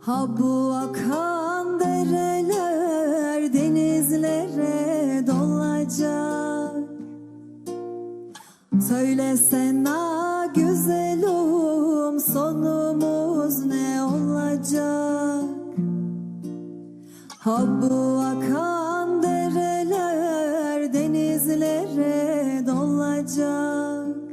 Ha bu akan dereler denizlere dolacak. Söylesene güzelim sonumuz ne olacak? Ha bu akan dereler denizlere dolacak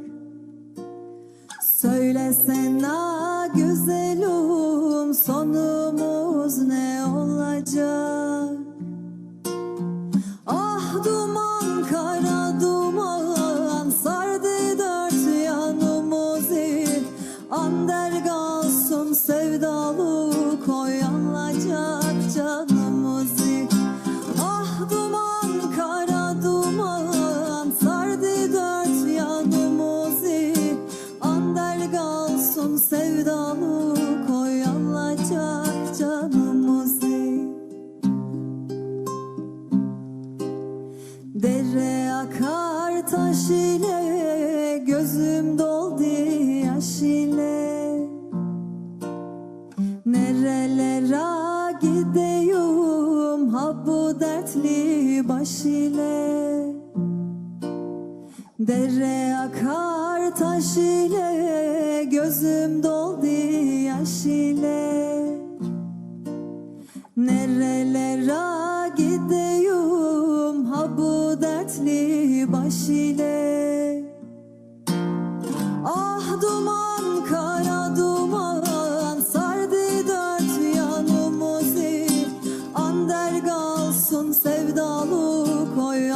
sonumuz ne olacak? Ah duman kara duman sardı dört yanımızı. Ander kalsın sevdalı koyanlacak canımızı. Ah duman kara duman sardı dört yanımızı. Ander kalsın sevdalı koyanlacak akar taş ile Gözüm doldu yaş ile. Nerelere gideyim Ha bu dertli baş ile. Dere akar taş ile Gözüm doldu yaş ile. Nerelere baş ile. Ah duman kara duman sardı dört yanımızı ander Andergalsın sevdalı koy